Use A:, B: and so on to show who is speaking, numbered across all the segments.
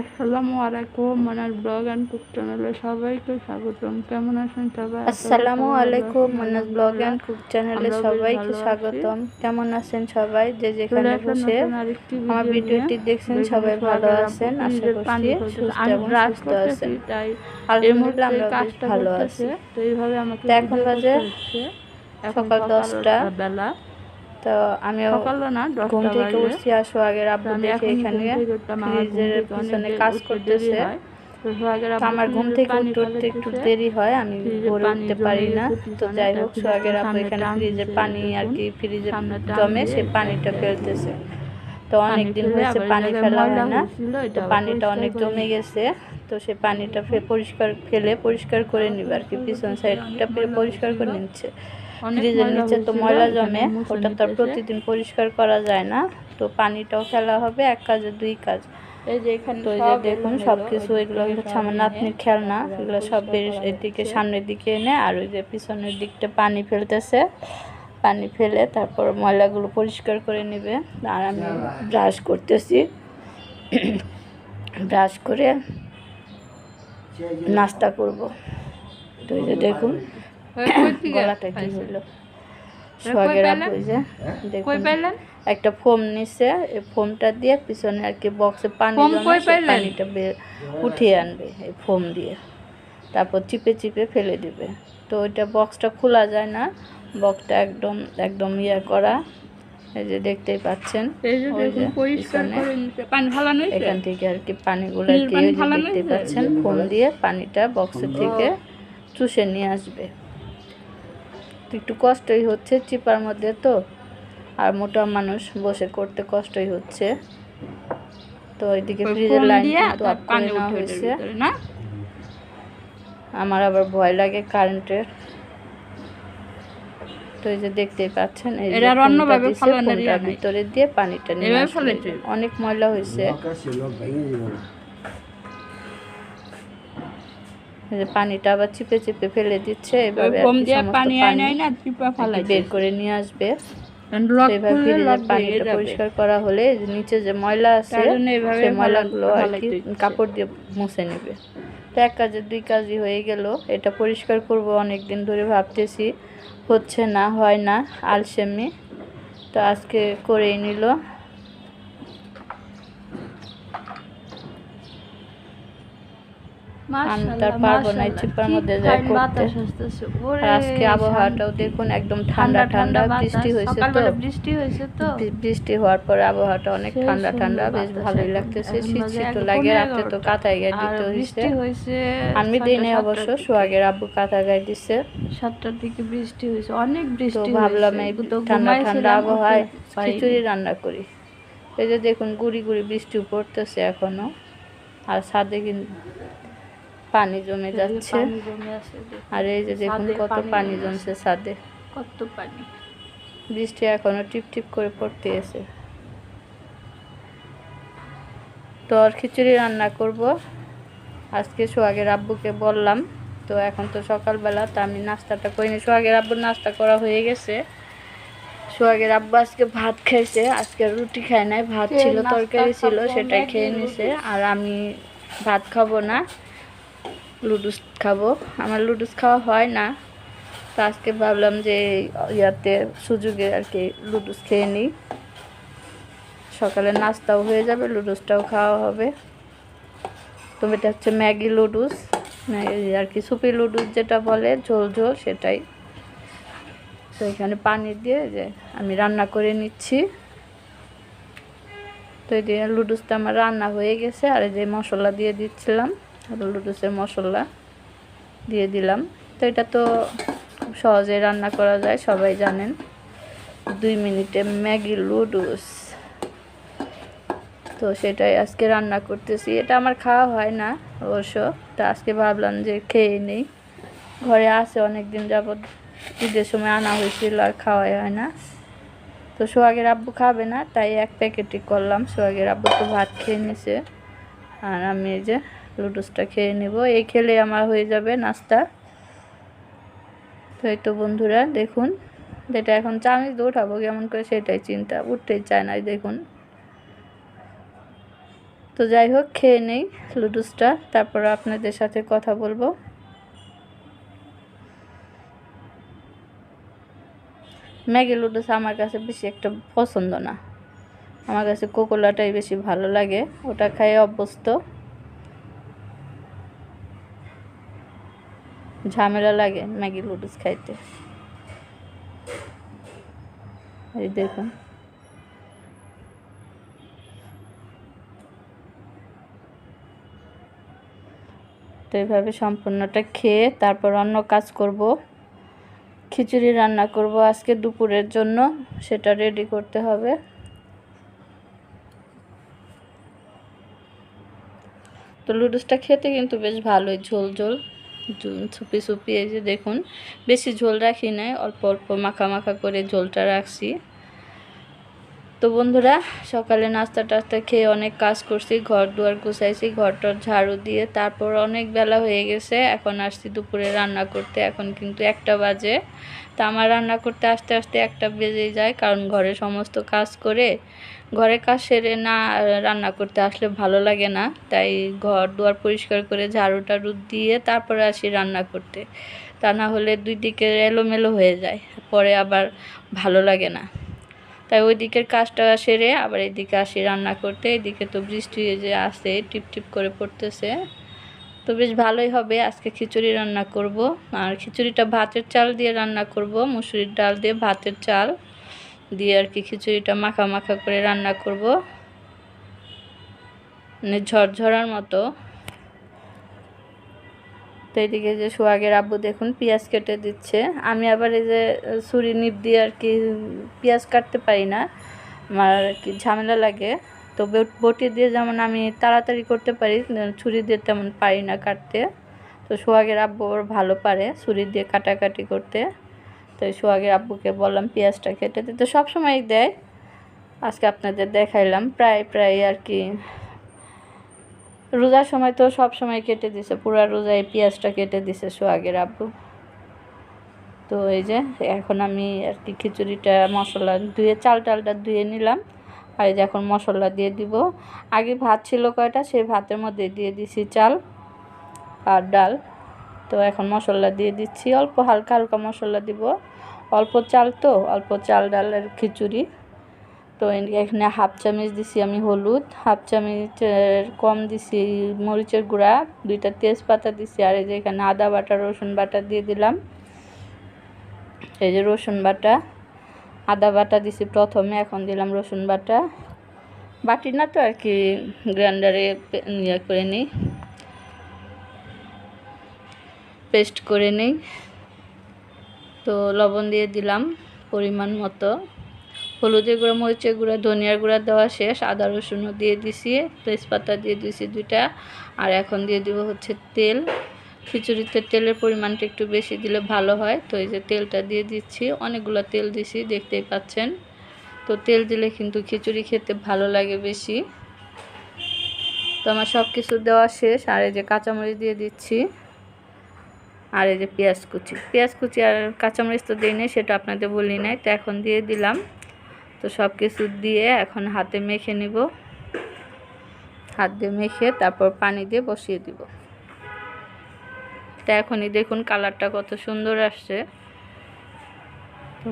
A: আসসালামু আলাইকুম মনার blog and cook চ্যানেলে সবাইকে স্বাগতম। কেমন আছেন সবাই?
B: আসসালামু আলাইকুম
A: আমরা
B: ব্লগ অ্যান্ড। কুক চ্যানেলে সবাইকে স্বাগতম। কেমন আছেন সবাই? যে যেখানে বসে আমার
A: ভিডিও
B: ভিডিওটি দেখছেন সবাই ভালো আছেন? আশা করছি সুস্থ আছেন। আলহামদুলিল্লাহ আমরা বেশ
A: কাজটা
B: ভালো। আছি।
A: তো এইভাবে আমাকে
B: এখন বাজে
A: এখন
B: সকাল দশটা।
A: বেলা।
B: তো
A: না
B: ঘুম থেকে উঠছি আসো আগের আব্বু দেখে
A: এখানে
B: ফ্রিজের পিছনে কাজ করতেছে। আমার ঘুম থেকে উঠতে উঠতে একটু দেরি হয় আমি ভোরে উঠতে পারি না। তো যাই হোক
A: ফ্রিজের
B: সোহাগের আব্বু এখানে
A: টান
B: ফ্রিজে
A: দিছে,
B: পানি আর কি ফ্রিজে জমে সে পানিটা ফেলতেছে। তো অনেক দিন হয়েছে পানি ফেলা হয় না। তো পানিটা অনেক জমে গেছে তো সে পানিটা পরিষ্কার ফেলে পরিষ্কার করে নিবে আর কি পিছন সাইডটা পরিষ্কার করে নিচ্ছে। ফ্রিজের নিচে তো ময়লা জমে। ওটা তো প্রতিদিন পরিষ্কার করা যায় না। তো পানিটাও ফেলা হবে এক কাজে দুই কাজ।
A: এই যে এখানে
B: তো যে দেখুন সব কিছু এগুলো হচ্ছে আমার নাতনির খেলনা। এগুলো সব এদিকে সামনের দিকে এনে আর ওই যে পিছনের দিকটা পানি ফেলতেছে। পানি ফেলে তারপর ময়লাগুলো পরিষ্কার করে নেবে। আর আমি ব্রাশ করতেছি। ব্রাশ করে নাস্তা করব। তো এই যে দেখুন গলাটা কি একটা ফোম নিছে এই ফোমটা দিয়ে পিছনে আর কি বক্সে পানি? পানিটা উঠিয়ে আনবে এই ফোম দিয়ে। তারপর চিপে চিপে ফেলে দিবে। তো ওইটা বক্সটা খোলা যায় না বক্সটা একদম একদম ইয়ে করা। এই যে দেখতেই পাচ্ছেন এখান থেকে আর কি পানিগুলো দেখতে পাচ্ছেন ফোম দিয়ে পানিটা বক্সের থেকে চুষে নিয়ে আসবে। একটু কষ্টই হচ্ছে চিপার মধ্যে তো আর মোটা মানুষ বসে করতে কষ্টই হচ্ছে। তো ওইদিকে ফ্রিজের লাইন কিন্তু
A: তার
B: অফ করে নেওয়া হয়েছে।
A: না?
B: আমার আবার ভয় লাগে কারেন্টের। তো এই যে দেখতেই পাচ্ছেন এই যে
A: অন্যভাবে ফালানোর।
B: ভিতরে দিয়ে পানিটা নিয়ে। অনেক ময়লা হয়েছে। যে পানিটা আবার চিপে চিপে ফেলে দিচ্ছে এভাবে বের করে নিয়ে আসবে। পানিটা পরিষ্কার করা হলে নিচে যে ময়লা আছে সেই ময়লাগুলো আর কি কাপড় দিয়ে মুছে নেবে। তো এক কাজে দুই কাজই হয়ে গেল। এটা পরিষ্কার করব অনেক দিন ধরে ভাবতেছি হচ্ছে না হয় না আলসেমি। তো আজকে করেই নিল। আমি তো আর পারব না চিপার মধ্যে যাই করতে। আজকে আবহাওয়াটাও দেখুন একদম ঠান্ডা ঠান্ডা বৃষ্টি হয়েছে তো।
A: বৃষ্টি হয়েছে তো।
B: বৃষ্টি হওয়ার পরে আবহাওয়াটা অনেক ঠান্ডা ঠান্ডা বেশ ভালোই লাগতেছে। শীত লাগে রাতে তো
A: এগারোটা।
B: গায়ে দিতে হয়েছে
A: বৃষ্টি হয়েছে
B: আমি দিই অবশ্য সোহাগের আব্বু কাঁথা গায়ে দিচ্ছে
A: সাতটার দিকে বৃষ্টি হয়েছে অনেক বৃষ্টি
B: ভাবলাম এই ঠান্ডা ঠান্ডা আবহাওয়ায় খিচুড়ি রান্না করি। এই যে দেখুন গুড়ি গুড়ি বৃষ্টি পড়তেছে এখনও। আর ছাদে কিন্তু পানি জমে যাচ্ছে। আর এই যে দেখুন কত
A: পানি
B: জমছে ছাদে।
A: কত পানি।
B: বৃষ্টি এখনও টিপ টিপ করে পড়তে আছে তো আর খিচুড়ি রান্না করব। আজকে সোহাগের আব্বুকে বললাম তো এখন তো সকালবেলা তো আমি নাস্তাটা করিনি সোহাগের আব্বুর নাস্তা করা হয়ে গেছে। সোহাগের আব্বু আজকে ভাত খাইছে আজকে রুটি খায় নাই। ভাত ছিল তরকারি ছিল সেটাই খেয়ে নিছে। আর আমি ভাত খাব না। লুডুস খাব। আমার লুডুস খাওয়া হয় না। তো আজকে ভাবলাম যে ইয়াতে সুযোগে আর কি লুডুস খেয়ে নিই। সকালে নাস্তাও হয়ে যাবে, লুডুসটাও খাওয়া হবে। তো এটা হচ্ছে ম্যাগি লুডুস। ম্যাগি আর কি সুপি লুডুস যেটা বলে, ঝোল ঝোল সেটাই। তো এখানে পানি দিয়ে যে আমি রান্না করে নিচ্ছি। তো এই লুডুসটা আমার রান্না হয়ে গেছে, আর এই যে মশলা দিয়ে দিচ্ছিলাম। আর লুডুসের মশলা দিয়ে দিলাম। তো এটা তো খুব সহজে রান্না করা যায়, সবাই জানেন। দুই মিনিটে ম্যাগি লুডুস তো সেটাই আজকে রান্না করতেছি। এটা আমার খাওয়া হয় না অবশ্য, তো আজকে ভাবলাম যে খেয়ে নেই। ঘরে আছে অনেক দিন যাবৎ, ঈদের সময় আনা হয়েছিল আর খাওয়াই হয় না। তো সোহাগের আব্বু খাবে না, তাই এক প্যাকেটই করলাম। সোহাগের আব্বু তো ভাত খেয়ে নিছে। আর আমি এই যে লুডুসটা খেয়ে নেব। এই খেলে আমার হয়ে যাবে নাস্তা। তো তো বন্ধুরা, দেখুন, যেটা এখন চামিচ দিয়ে উঠাবো, কেমন করে সেটাই চিন্তা, উঠতেই চায় না দেখুন। তো যাই হোক, খেয়ে নেই লুডুসটা, তারপর আপনাদের সাথে কথা বলব। ম্যাগি লুডুস আমার কাছে বেশি একটা পছন্দ না। আমার কাছে কোকোলাটাই বেশি ভালো লাগে, ওটা খাই অভ্যস্ত। ঝামেলা লাগে ম্যাগি লুডুস খাইতে। এই দেখুন তো এইভাবে সম্পূর্ণটা খেয়ে তারপর অন্য কাজ করব। খিচুড়ি রান্না করব আজকে দুপুরের জন্য, সেটা রেডি করতে হবে। তো লুডুসটা খেতে কিন্তু বেশ ভালোই ঝোল ঝোল। সুপি সুপি এই যে দেখুন, বেশি ঝোল রাখি নাই, অল্প অল্প মাখা মাখা করে ঝোলটা রাখছি। তো বন্ধুরা, সকালে নাস্তা টাস্তা খেয়ে অনেক কাজ করছি, ঘর দুয়ার গুছাইছি ঘরটার ঝাড়ু দিয়ে তারপর অনেক বেলা হয়ে গেছে, এখন আসছি দুপুরে রান্না করতে, এখন কিন্তু একটা বাজে। তা আমার রান্না করতে আস্তে আস্তে একটা বেজে যায়, কারণ ঘরে সমস্ত কাজ করে ঘরে কাজ সেরে না রান্না করতে আসলে ভালো লাগে না। তাই ঘর দুয়ার পরিষ্কার করে ঝাড়ু টাড়ু দিয়ে তারপরে আসি রান্না করতে। তা না হলে দুই দিকে এলোমেলো হয়ে যায়, পরে আবার ভালো লাগে না। তাই ওই দিকের কাজটা সেরে আবার এদিকে আসি রান্না করতে। এদিকে তো বৃষ্টি যে আসে টিপ টিপ করে পড়তেছে। তো বেশ ভালোই হবে, আজকে খিচুড়ি রান্না করব। আর খিচুড়িটা ভাতের চাল দিয়ে রান্না করব, মুসুরির ডাল দিয়ে ভাতের চাল। দিয়ে আর কি খিচুড়িটা মাখা মাখা করে রান্না করব। মানে ঝরঝরার মতো। তো এদিকে যে সোহাগের আব্বু দেখুন পেঁয়াজ কেটে দিচ্ছে। আমি আবার এই যে ছুরি নিপ দিয়ে আর কি পেঁয়াজ কাটতে পারি না। আমার আর কি ঝামেলা লাগে। তো বট- দিয়ে যেমন আমি তাড়াতাড়ি করতে পারি, ছুরি দিয়ে তেমন পারি না কাটতে। তো সোহাগের আব্বু ভালো পারে ছুরি দিয়ে কাটাকাটি করতে। তো সোহাগের আব্বুকে বললাম পেঁয়াজটা কেটে দিতে। সবসময় দেয়। আজকে আপনাদের দেখাইলাম। প্রায় প্রায় আর কি। রোজার সময় তো সব সময় কেটে দিছে। পুরা রোজায় পেঁয়াজটা কেটে দিছে সোহাগের আব্বু। তো এই যে, এখন আমি আর কি খিচুড়িটা, মশলা ধুয়ে, চাল টালটা ধুয়ে নিলাম। আর এই যে এখন মশলা দিয়ে দিব। আগে ভাত ছিল কয়টা? সেই ভাতের মধ্যে দিয়ে দিছি চাল আর ডাল। তো এখন মশলা দিয়ে দিচ্ছি। অল্প হালকা হালকা মশলা দিব। অল্প চাল তো, অল্প চাল, ডালের খিচুড়ি। তো এখানে হাফ চামচ দিছি আমি হলুদ, হাফ চামচের কম দিছি মরিচের গুঁড়া, দুইটা তেজপাতা দিছি, আর এই যে এখানে আদা বাটা, রসুন বাটা দিয়ে দিলাম। এই যে রসুন বাটা, আদা বাটা দিছি প্রথমে, এখন দিলাম রসুন বাটা। বাটি না তো আর কি গ্রাইন্ডারে ইয়ে করে নিই। পেস্ট করে নিই। তো লবণ দিয়ে দিলাম পরিমাণ মতো। হলুদের গুঁড়া, মরিচের গুঁড়া, ধনিয়ার গুঁড়া দেওয়া শেষ। আদা, রসুনও দিয়ে দিছি, তেজপাতা দিয়ে দিছি দুইটা। আর এখন দিয়ে দিব হচ্ছে তেল। খিচুড়িতে তেলের পরিমাণটা একটু বেশি দিলে ভালো হয়। তো এই যে তেলটা দিয়ে দিচ্ছি, অনেকগুলো তেল দিছি, দেখতেই পাচ্ছেন। তো তেল দিলে কিন্তু খিচুড়ি খেতে ভালো লাগে বেশি। তো আমার সব কিছু দেওয়া শেষ। আর এই যে কাঁচামরিচ দিয়ে দিচ্ছি। আর এই যে পেঁয়াজ কুচি। পেঁয়াজ কুচি আর কাঁচামরিচ তো দিই নাই সেটা আপনাদের বলি নাই। তো এখন দিয়ে দিলাম। তো সব কিছু দিয়ে এখন হাতে মেখে নিব। হাত দিয়ে মেখে তারপর পানি দিয়ে বসিয়ে দিব। তো এখনই দেখুন কালারটা কত সুন্দর আসছে। তো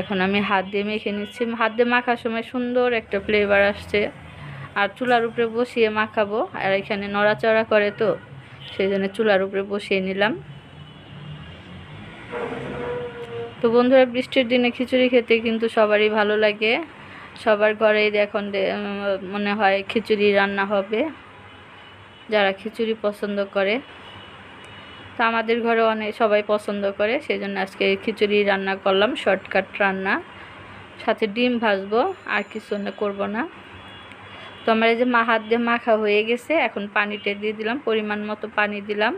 B: এখন আমি হাত দিয়ে মেখে নিচ্ছি। হাত দিয়ে মাখার সময় সুন্দর একটা ফ্লেভার আসছে। আর চুলার উপরে বসিয়ে মাখাবো। আর এখানে নড়াচড়া করে তো, সেই জন্য চুলার উপরে বসিয়ে নিলাম। তো বন্ধুরা, বৃষ্টির দিনে খিচুড়ি খেতে কিন্তু সবারই ভালো লাগে। সবার ঘরেই এখন মনে হয় খিচুড়ি রান্না হবে, যারা খিচুড়ি পছন্দ করে। তো আমাদের ঘরে অনেক, সবাই পছন্দ করে সেই জন্য আজকে খিচুড়ি রান্না করলাম, শর্টকাট রান্না। সাথে ডিম ভাজবো, আর কিছু করব না। তো আমার এই যে মা হাত দিয়ে মাখা হয়ে গেছে, এখন পানিটা দিয়ে দিলাম, পরিমাণ মতো পানি দিলাম।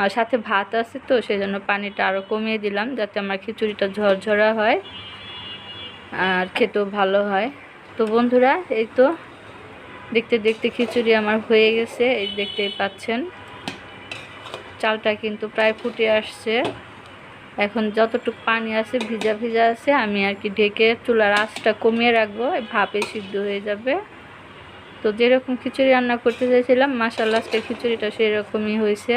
B: আর সাথে ভাত আছে তো সেই জন্য পানিটা আরও কমিয়ে দিলাম, যাতে আমার খিচুড়িটা ঝরঝরা হয় আর খেতেও ভালো হয়। তো বন্ধুরা, এই তো দেখতে দেখতে খিচুড়ি আমার হয়ে গেছে, এই দেখতেই পাচ্ছেন। চালটা কিন্তু প্রায় ফুটে আসছে। এখন যতটুকু পানি আছে, ভিজা ভিজা আছে, আমি আর কি ঢেকে চুলার আঁচটা কমিয়ে রাখব ভাপে সিদ্ধ হয়ে যাবে। তো যেরকম খিচুড়ি রান্না করতে চাইছিলাম মাসাল্লা আজকে খিচুড়িটা সেরকমই হয়েছে।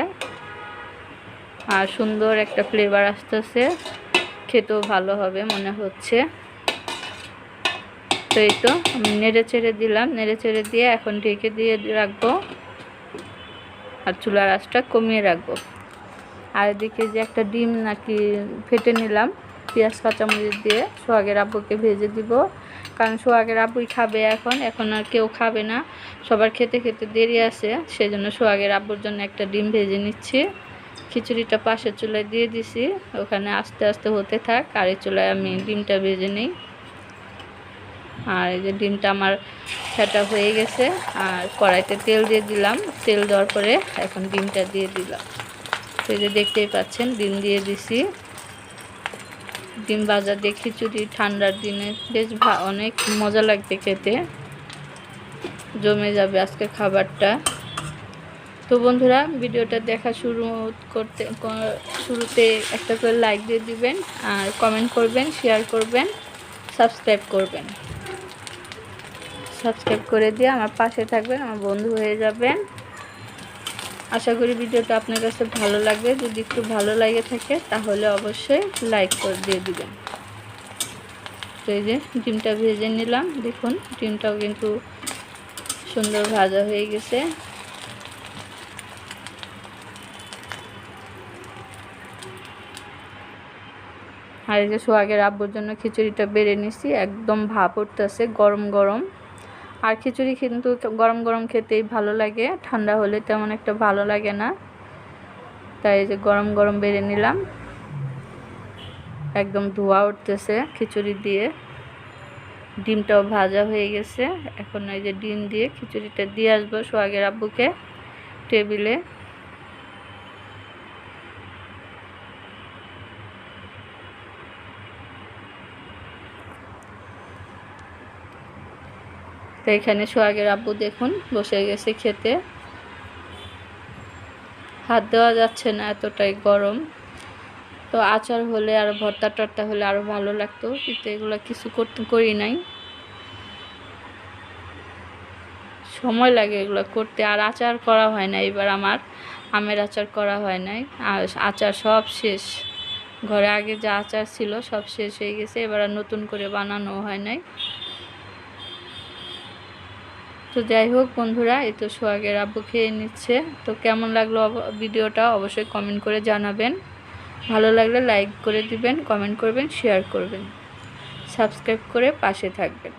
B: আর সুন্দর একটা ফ্লেভার আসতেছে। খেতেও ভালো হবে মনে হচ্ছে। তো এই তো, আমি নেড়ে চেড়ে দিলাম। নেড়ে চেড়ে দিয়ে এখন ঢেকে দিয়ে রাখব। আর চুলার আঁচটা কমিয়ে রাখব। আর এদিকে যে একটা ডিম নাকি ফেটে নিলাম, পেঁয়াজ, কাঁচামরিচ দিয়ে সোহাগের আব্বুকে ভেজে দিব। কারণ সোহাগের আব্বুই খাবে এখন এখন আর কেউ খাবে না। সবার খেতে খেতে দেরি আছে, সেজন্য সোহাগের আব্বুর জন্য একটা ডিম ভেজে নিচ্ছি। খিচুড়িটা পাশের চুলায় দিয়ে দিছি, ওখানে আস্তে আস্তে হতে থাক, আর এই চুলায় আমি ডিমটা ভেজে নিই। আর এই যে ডিমটা আমার ফেটা হয়ে গেছে, আর কড়াইতে তেল দিয়ে দিলাম। তেল দেওয়ার পরে এখন ডিমটা দিয়ে দিলাম। এই যে দেখতেই পাচ্ছেন, ডিম দিয়ে দিছি। ডিম ভাজা দিয়ে খিচুড়ি, ঠান্ডার দিনে বেশ ভা- অনেক মজা লাগবে খেতে। জমে যাবে আজকে খাবারটা। তো বন্ধুরা, ভিডিওটা দেখা শুরু করতে শুরুতে একটা করে লাইক দিয়ে দিবেন, আর কমেন্ট করবেন শেয়ার করবেন সাবস্ক্রাইব করবেন। সাবস্ক্রাইব করে দিয়ে আমার পাশে থাকবেন, আমার বন্ধু হয়ে যাবেন। আশা করি ভিডিওটা আপনার কাছে ভালো লাগবে। যদি একটু ভালো লাগে থাকে, তাহলে অবশ্যই লাইক করে দিয়ে দিবেন। তো এই যে ডিমটা ভেজে নিলাম। দেখুন, ডিমটাও কিন্তু সুন্দর ভাজা হয়ে গেছে। আর এই যে সোহাগের আব্বুর জন্য খিচুড়িটা বেড়ে নিছি। একদম ভাপ উঠতেছে, গরম গরম। আর খিচুড়ি কিন্তু গরম গরম খেতেই ভালো লাগে। ঠান্ডা হলে তেমন একটা ভালো লাগে না। তাই যে গরম গরম বেড়ে নিলাম। একদম ধোয়া উঠতেছে খিচুড়ি দিয়ে। ডিমটাও ভাজা হয়ে গেছে। এখন এই যে ডিম দিয়ে খিচুড়িটা দিয়ে আসব সোয়াগের আব্বুকে টেবিলে। তো এখানে সোহাগের আব্বু দেখুন, বসে গেছে খেতে। হাত দেওয়া যাচ্ছে না এতটাই গরম। তো আচার হলে আর ভর্তা টর্তা হলে আরও ভালো লাগতো, কিন্তু এগুলো কিছু করতে করি নাই। সময় লাগে এগুলো করতে, আর আচার করা হয় না এবার আমার। আমের আচার করা হয় নাই, আর আচার সব শেষ। ঘরে আগে যা আচার ছিল সব শেষ হয়ে গেছে, এবার আর নতুন করে বানানো হয় নাই। তো যাই হোক বন্ধুরা, এই তো সোহাগের আব্বু খেয়ে নিচ্ছে। তো কেমন লাগল ভিডিওটা অবশ্যই কমেন্ট করে জানাবেন। ভালো লাগলে লাইক করে দিবেন কমেন্ট করবেন শেয়ার করবেন। সাবস্ক্রাইব করে পাশে থাকবেন।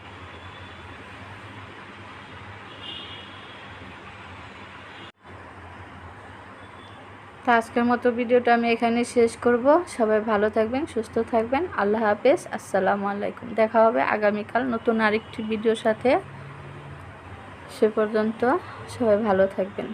B: তো আজকের মতো ভিডিওটা আমি এখানে শেষ করব। সবাই ভালো থাকবেন, সুস্থ থাকবেন। আল্লাহ হাফেজ, আসসালামু আলাইকুম। দেখা হবে আগামীকাল নতুন আরেকটি ভিডিওর সাথে। সে পর্যন্ত সবাই ভালো থাকবেন।